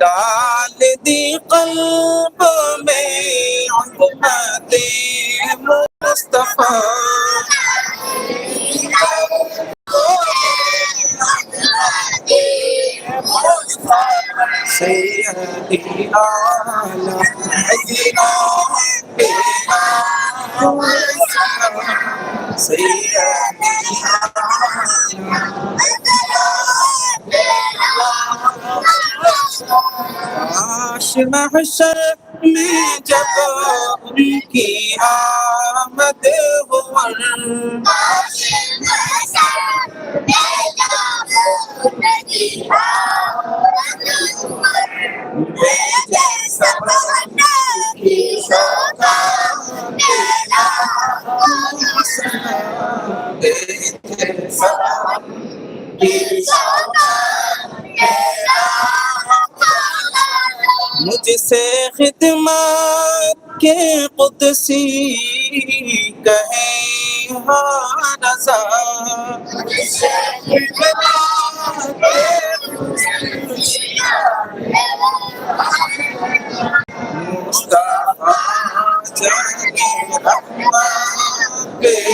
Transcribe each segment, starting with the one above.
डाल दी कल्ब में अजमत मुस्तफा سيدي على أجنا سيدي आश महशर में जब उनकी आमद हुआ मुझसे खिदमत के कुदसी कहे हाँ रजा मुस्तफा जाने रहमत बेला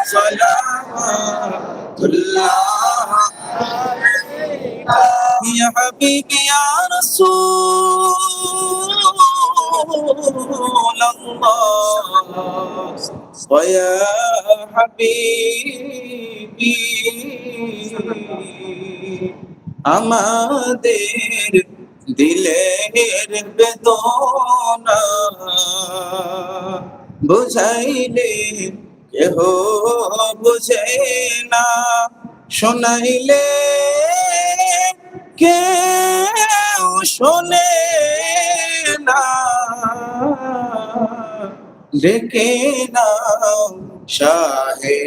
صلاة الله يا حبيبي يا رسول الله ويا حبيبي আমাদের দিলের বেদনা বুঝাইলে কেহ বুঝে না শোনাইলে কেউ শোনে না। ডেকে না শাহে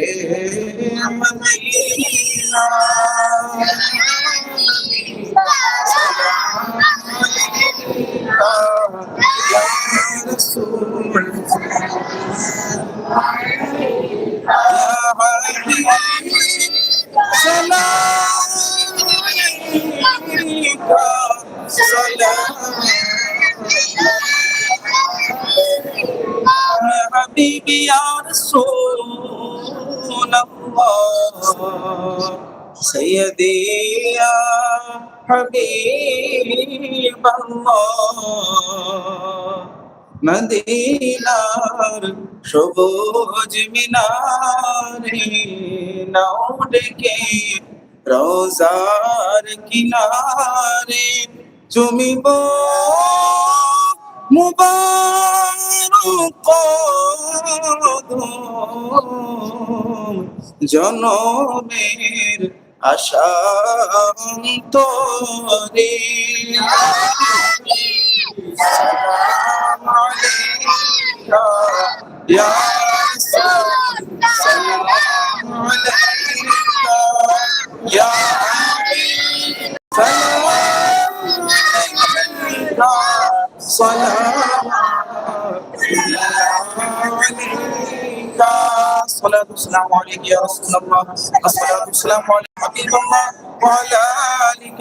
মদিনা হাবিবি সৈয়দিয়া হাবিব মদিনার সবুজ মিনারে নাও রোজার কিনারে চুমিব মুবারক। কদম জনমের আশা الصلاة والسلام عليك يا رسول الله الصلاة والسلام على حبيب الله وعلى آلك